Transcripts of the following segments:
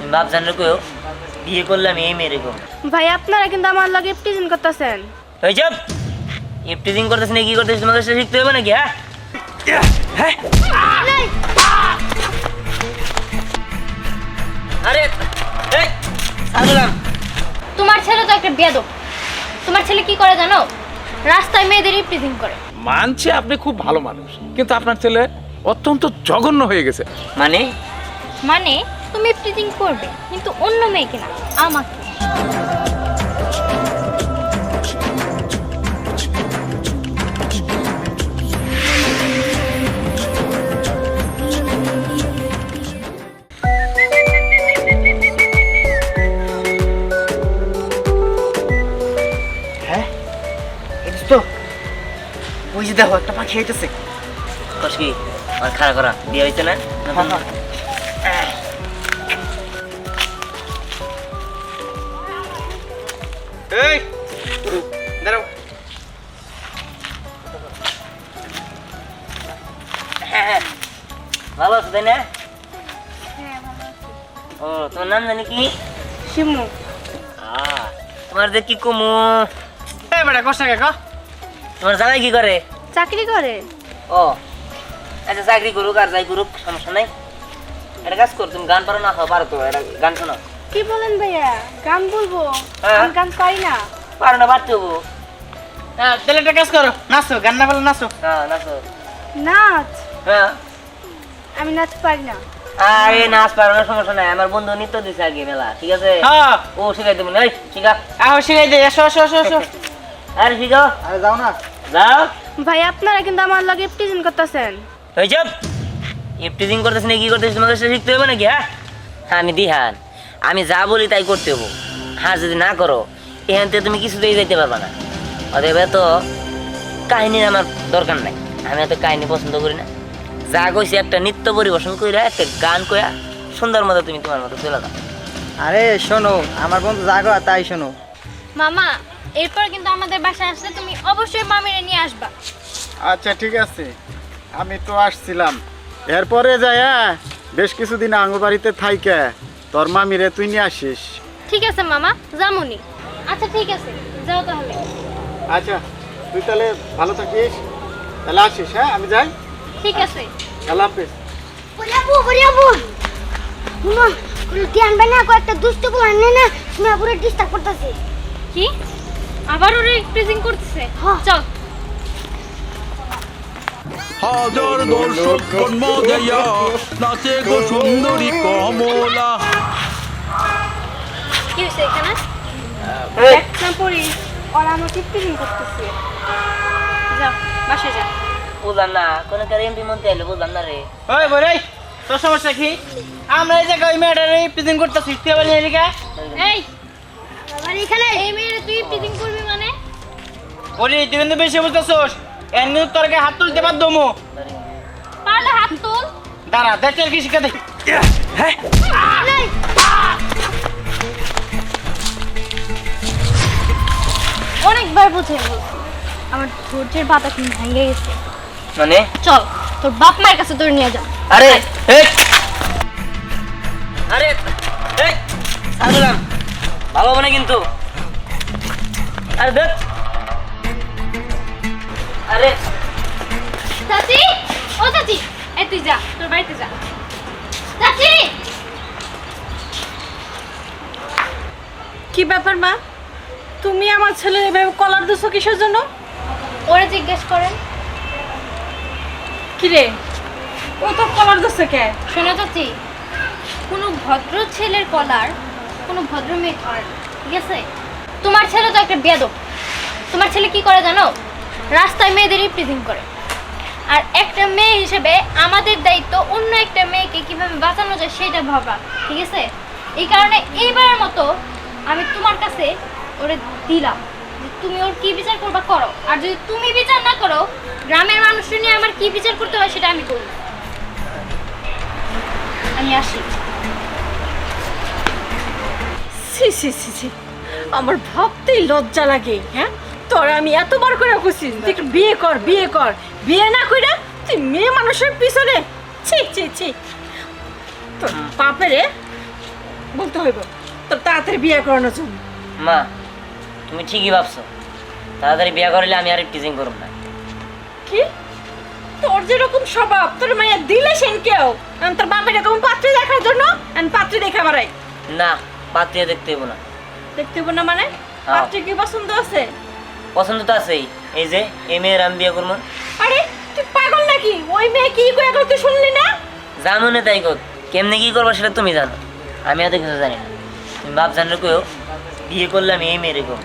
তুমি বাপ জানলে কেউ বিয়ে করলাম এই মেরে গো ভাই আপনারা কিন্তু আমার লগে প্রিজন করতেছেন। ইফটিজিং করতেছ না কি করতেছ তোমাদের সাথে শিখতে হবে নাকি হ্যাঁ? হ্যাঁ? আরে এই তোমার ছেলে তো একটা বেয়াদব। তোমার ছেলে কি করে জানো? রাস্তায় মেয়েদের প্রিজন করে। মানছে আপনি খুব ভালো মানুষ কিন্তু আপনার ছেলে অত্যন্ত জঘন্য হয়ে গেছে। মানে? মানে? তুমি প্রিজন করবে কিন্তু অন্য মেয়েকে না আমাকে। হ্যাঁ এটা ওই যে দেখো একটা পাখি আইতেছে। কস কি? আর খাড়া করা বিয়ে হয়েছে না? এই দাঁড়াও। হ্যাঁ, ভালো আছো তাই না? ও তোমার নাম জানি কি? শিমু। আহ, তোমার যে কি কুমু? এই বেটা কষ্ট কে কা? তোমার জামাই কি করে? চাকরি করে। ও আচ্ছা চাকরি করুক আর যাই করুক সমস্যা নাই। একটা কাজ কর তুমি গান পারো না খাও পারো তো গান শোনো কি বলেন ভাইয়া? গান বলব? হ্যাঁ। আমি গান পাই না। পারো না পারতে হব হ্যাঁ তাহলে একটা কাজ করো নাচো গান না বলে নাচো। হ্যাঁ নাচো। নাচ? হ্যাঁ। আমি নাচ পারি না। আরে নাচ পারো না সমস্যা নাই। আমার বন্ধু নৃত্য দিছে আগে মেলা ঠিক আছে? হ্যাঁ। ও শিখাই দেবো এই শিখা। আহ শিখাই দে এসো এসো এসো এসো। আরে শিখাও আরে যাও না। যাও। ভাই আপনারা কিন্তু আমার লগে প্রিজন করতেছেন। চপ ইফটিজিং করতেছ না কি করতেছ তোমাদের সাথে শিখতে হবে নাকি হ্যাঁ আমি দিহান। আমি যা বলি তাই করতে হব। হ্যাঁ যদি না করো এখান থেকে তুমি কিছুতেই যেতে পারবে না। অতএব তো কাহিনীর আমার দরকার নাই। আমি এত কাহিনী পছন্দ করি না। যা কইছি একটা নৃত্য পরিবেশন কইরা একটা গান কইরা সুন্দর মতো তুমি তোমার মতো চলে যাও। আরে শোনো আমার বন্ধু জাগো তাই শোনো। মামা এরপর কিন্তু আমাদের বাসায় আসলে তুমি অবশ্যই মামিরে নিয়ে আসবা। আচ্ছা ঠিক আছে। আমি তো আসছিলাম। এরপরে যায় বেশ কিছুদিন আঙুর বাড়িতে থাইকে। তোর মামিরে তুই নিয়ে আসিস। ঠিক আছে মামা জামুনি আচ্ছা ঠিক আছে। যাও তাহলে। আচ্ছা তুই তাহলে ভালো থাকিস। তাহলে আসিস হ্যাঁ? আমি যাই। ঠিক আছে। আল্লাহ হাফিজ। বলিয়াবু বলিয়াবু শুনো কোনো ধ্যান বানা কয়েকটা দুষ্ট বল আনে না শুনে পুরো ডিস্টার্ব করতেছে। কি? আবার ওরে প্রিজন করতেছে? হ্যাঁ। চল। হাজার দর্শক জন্ম দেয়া নাচে গো সুন্দরী কমলা। কি হয়েছে এখানে? না পড়ি ওরা আমাকে প্রিজন করতেছে। যা বাসায় যা। বুঝলাম না কোনো কার এমপি মন্ত্রী আইলে বুঝলাম না রে। ওই বলে তোর সমস্যা কি? আমরা এই জায়গায় ওই মেয়েটারে প্রেজেন্ট করতেছি তুই বলি এদিকে এই আবার এখানে? এই মেয়েরে তুই প্রিজন করবি মানে? বলি তুই কিন্তু বেশি বুঝতেছোস। এর কিন্তু হাত তুলতে পারতো মো পারলে হাত তুল। দাঁড়া দেখ তোর কি শিখা দে। অনেকবার বুঝে বলছি আমার ধৈর্যের পাতা কিন্তু ভেঙে গেছে। মানে? চল তোর বাপ মায়ের কাছে তোর নিয়ে যা। আরে এই! আরে এই! সারলাম ভালো হবে না কিন্তু। আরে দেখ। আরে চাচি ও চাচি এই তুই যা তোর বাড়িতে যা। চাচি! কি ব্যাপার মা? তুমি আমার ছেলে এভাবে কলার দিছো কিসের জন্য? ওরে জিজ্ঞেস করেন। কি রে? ও তো কলার দিচ্ছে কে? শোনো চাচি কোনো ভদ্র ছেলের কলার কোনো ভদ্র মেয়ে করে ঠিক আছে? তোমার ছেলে তো একটা বেয়াদব। তোমার ছেলে কি করে জানো? রাস্তায় মেয়েদেরই প্রিজিং করে। আর একটা মেয়ে হিসেবে আমাদের দায়িত্ব অন্য একটা মেয়েকে কীভাবে বাঁচানো যায় সেটা ভাবা, ঠিক আছে? এই কারণে এইবারের মতো আমি তোমার কাছে ওরে দিলাম তুমি ওর কি বিচার করবা করো। আর যদি তুমি বিচার না করো, গ্রামের মানুষের নিয়ে আমার কি বিচার করতে হয় সেটা আমি করব আমি আসি। সি সি আমার ভাবতেই লজ্জা লাগে হ্যাঁ? তোর আমি এতবার করে খুশি তুই একটু বিয়ে কর বিয়ে কর। বিয়ে না কইরা তুই মেয়ে মানুষের পিছনে। ছি ছি ছি। তোর বাপেরে করতে হইব তোর তাড়াতাড়ি বিয়ে করানোর জন্য। মা তুমি ঠিকই ভাবছ। তাড়াতাড়ি বিয়া করলে আমি আর টিচিং করব না। কি? তোর যেরকম স্বভাব তোর মাইয়া দিলে সেন কেউ। আমি তোর বাপের এরকম পাত্রী দেখার জন্য পাত্রী দেখা বাড়াই না পাত্রিয়া দেখতে হইব না। দেখতে হব না মানে? পাত্রী কি পছন্দ আছে? পছন্দ তো আছেই। এই যে এই মেয়ের আমি বিয়ে করব। আরে তুই পাগল নাকি? ওই মেয়ে কি কয়ে গেল তুই শুনলি না? যা মনে তাই কর। কেমনে কি করব সেটা তুমি জানো। আমি এত কিছু জানি না। তুমি বাপ জানলে কেউ বিয়ে করলে আমি এই মেয়েরে করব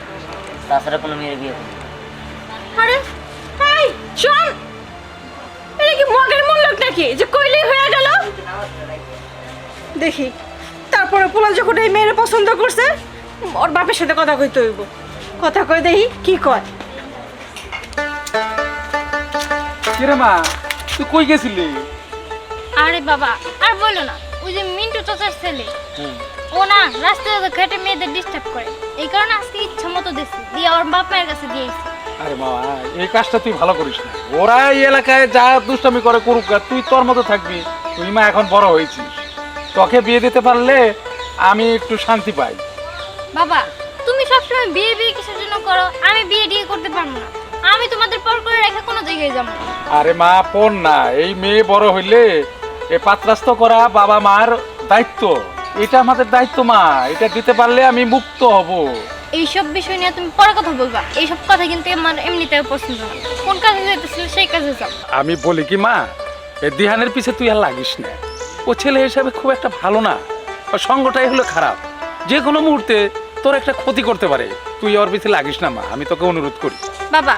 তাছাড়া কোনো মেয়ের বিয়ে করব আরে এই শোন! এটা কি মগের মূল্য নাকি? যে কইলেই হয়ে গেল? দেখি তারপরে পোলা যখন এই মেয়ের পছন্দ করছে ওর বাপের সাথে কথা কইতে হইব। কথা কই দেখি কি কয়? কিরে মা তুই কই গেছিলি? আরে বাবা আর বলো না ওই যে মিন্টু চাচার ছেলে। ও না রাস্তায় ঘাটে মেয়েদের ডিস্টার্ব করে। এই কারণে আজকে ইচ্ছা মতো দিছি দিয়ে ওর বাপ মায়ের কাছে দিয়েছি আরে মামা এই কাজটা তুই ভালো করিস না। ওরা এই এলাকায় যা দুষ্টামি করে করুক গা, তুই তোর মতো থাকবি। তুই মা এখন বড় হয়েছিস। তোকে বিয়ে দিতে পারলে আমি একটু শান্তি পাই। বাবা সবসময় বিয়ে বিয়ে কিসের জন্য করো? আমি বিয়ে দিয়ে করতে পারব না। আমি তোমাদের পর করে রেখে কোনো জায়গায় যাব না। আরে মা পণ না। এই মেয়ে বড় হইলে এ পাত্রাস্ত করা বাবা মার দায়িত্ব। এটা আমাদের দায়িত্ব মা। এটা দিতে পারলে আমি মুক্ত হব। এইসব বিষয় নিয়ে তুমি পরে কথা বলবা। এইসব কথা কিন্তু আমার এমনিতেও পছন্দ না। কোন কাজে যেতেছিল সেই কাজে যাও। আমি বলি কি মা এ দিহানের পিছে তুই আর লাগিস না। ও ছেলে হিসাবে খুব একটা ভালো না। সঙ্গটাই হলো খারাপ। যে কোনো মুহূর্তে তোর একটা ক্ষতি করতে পারে। তুই ওর পিছে লাগিস না মা। আমি তোকে অনুরোধ করি। বাবা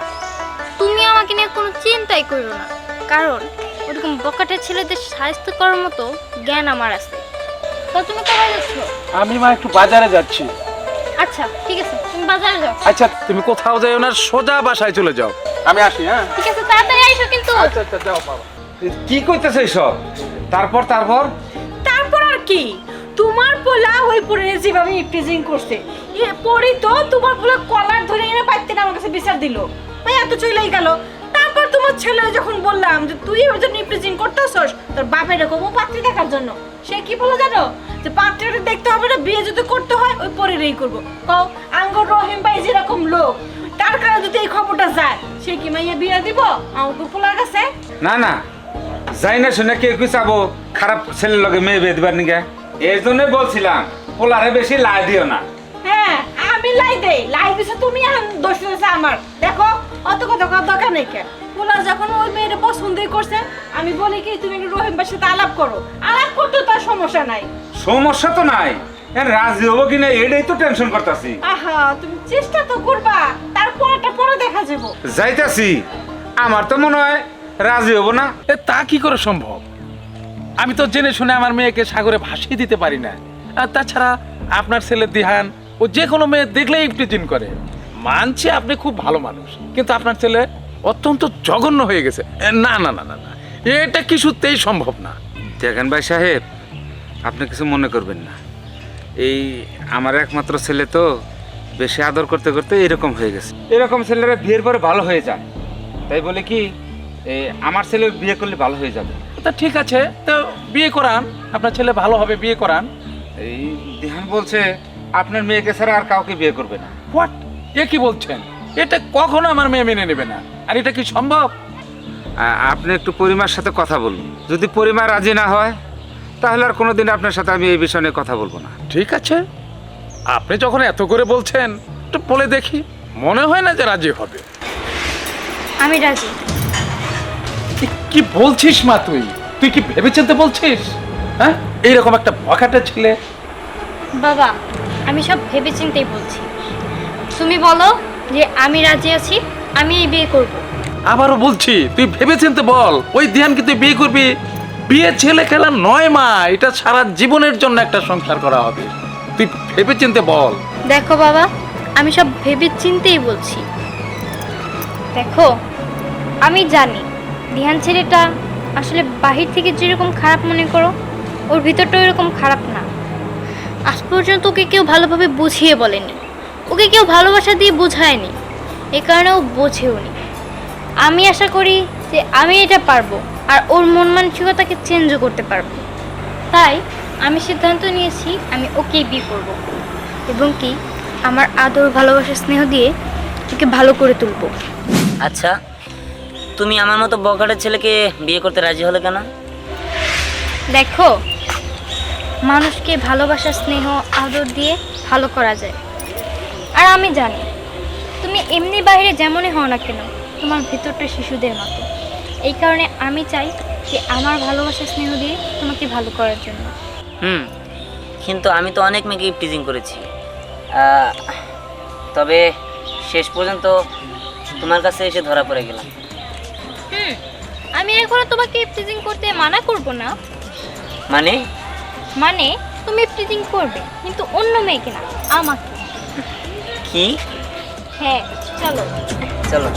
তুমি আমাকে নিয়ে কোনো চিন্তাই করো না। কারণ ওরকম বকাটে ছেলেদের স্বাস্থ্য করার মতো জ্ঞান আমার আছে। তো তুমি কোথায় যাচ্ছ? আমি মা একটু বাজারে যাচ্ছি। আচ্ছা ঠিক আছে তুমি বাজারে যাও। আচ্ছা তুমি কোথাও যাই না সোজা বাসায় চলে যাও। আমি আসি হ্যাঁ? ঠিক আছে তাড়াতাড়ি আইসো কিন্তু। আচ্ছা আচ্ছা যাও বাবা। কি কইতেছে সব তারপর তারপর? তারপর আর কি? তোমার পোলা ওই পরে যেভাবে পরি তো তোমার পোলা কলার ধরে এনে পাইতে আমার কাছে বিচার দিল। এত গেল। তারপর তোমার ছেলে যখন বললাম যে, তুই ওর জন্য করতেছস, তোর বাপের পাত্রী দেখার জন্য। সে কি বলে জানো? যে দেখতে হবে না, বিয়ে যদি করতে হয়, ওই কও, আঙ্গর রহিম ভাই যেরকম লোক, তার কারণে যদি এই খবরটা যায়, সে কি মাইয়া বিয়ে দিব? পোলার কাছে? না না। যাই না শুনে কে কি চাবো? খারাপ ছেলের লগে মেয়ে বেয়ে দিবার এর জন্য বলছিলাম। পোলারে বেশি লাই দিও না। হ্যাঁ আমি লাই দেই। লাই দিছে তুমি আর দোষ দিছে আমার। দেখো অত কথা কর দরকার নেই কে। পোলা যখন ওই মেয়ের পছন্দই করছে আমি বলি কি তুমি একটু রহিম ভাইয়ের সাথে আলাপ করো। আলাপ করতে তার সমস্যা নাই। সমস্যা তো নাই। রাজি হব কিনা এটাই তো টেনশন করতেছি। আহা তুমি চেষ্টা তো করবা। তারপর একটা পরে দেখা যাব। যাইতাছি। আমার তো মনে হয় রাজি হব না। এ তা কি করে সম্ভব? আমি তো জেনে শুনে আমার মেয়েকে সাগরে ভাসিয়ে দিতে পারি না। আর তাছাড়া আপনার ছেলে দিহান ও যে কোনো মেয়ে দেখলেই ইফটিজিন করে। মানছে আপনি খুব ভালো মানুষ কিন্তু আপনার ছেলে অত্যন্ত জঘন্য হয়ে গেছে। না না না না না এটা কিছুতেই সম্ভব না? দেখেন ভাই সাহেব আপনি কিছু মনে করবেন না। এই আমার একমাত্র ছেলে তো বেশি আদর করতে করতে এরকম হয়ে গেছে। এরকম ছেলেরা বিয়ের পরে ভালো হয়ে যায়। তাই বলে কি এই আমার ছেলে বিয়ে করলে ভালো হয়ে যাবে। তা ঠিক আছে তো বিয়ে করান আপনার ছেলে ভালো হবে বিয়ে করান। এই দিহান বলছে আপনার মেয়েকে ছাড়া আর কাউকে বিয়ে করবে না। হোয়াট এ কি বলছেন? এটা কখনো আমার মেয়ে মেনে নেবে না। আর এটা কি সম্ভব? আপনি একটু পরিমার সাথে কথা বলুন। যদি পরিমা রাজি না হয় তাহলে আর কোনোদিন আপনার সাথে আমি এই বিষয় নিয়ে কথা বলব না। ঠিক আছে। আপনি যখন এত করে বলছেন একটু বলে দেখি। মনে হয় না যে রাজি হবে। আমি রাজি। কি বলছিস মা তুই? তুই কি ভেবেচিন্তে বলছিস? হ্যাঁ? এইরকম একটা বখাটে ছেলে। বাবা আমি সব ভেবে চিন্তেই বলছি। তুমি বলো যে আমি রাজি আছি আমি এই বিয়ে করব। আবারও বলছি তুই ভেবেচিন্তে বল ওই ধ্যানকে তুই বিয়ে করবি? বিয়ে ছেলে খেলা নয় মা এটা সারা জীবনের জন্য একটা সংসার করা হবে। তুই ভেবেচিন্তে বল। দেখো বাবা আমি সব ভেবে চিন্তেই বলছি। দেখো আমি জানি ধ্যান ছেলেটা আসলে বাহির থেকে যেরকম খারাপ মনে করো ওর ভিতরটা এরকম খারাপ না। আজ পর্যন্ত ওকে কেউ ভালোভাবে বুঝিয়ে বলেনি। ওকে কেউ ভালোবাসা দিয়ে বোঝায়নি। এ কারণে ও বোঝেও নি। আমি আশা করি যে আমি এটা পারব আর ওর মন মানসিকতাকে চেঞ্জও করতে পারব। তাই আমি সিদ্ধান্ত নিয়েছি আমি ওকেই বিয়ে করব এবং কি আমার আদর ভালোবাসা স্নেহ দিয়ে ওকে ভালো করে তুলবো। আচ্ছা তুমি আমার মতো বকাটের ছেলেকে বিয়ে করতে রাজি হলে কেন? দেখো মানুষকে ভালোবাসা স্নেহ আদর দিয়ে ভালো করা যায়। আর আমি জানি তুমি এমনি বাইরে যেমনই হও না কেন তোমার ভিতরটা শিশুদের মতো। এই কারণে আমি চাই যে আমার ভালোবাসা স্নেহ দিয়ে তোমাকে ভালো করার জন্য। হুম কিন্তু আমি তো অনেক মেয়েকে ইপটিজিং করেছি। তবে শেষ পর্যন্ত তোমার কাছে এসে ধরা পড়ে গেলাম। হুম আমি এখনও তোমাকে ইপটিজিং করতে মানা করব না। মানে? মানে তুমি প্রিটিং করবে কিন্তু অন্য মেয়েকে না আমাকে। কি? হ্যাঁ চলো। চলো।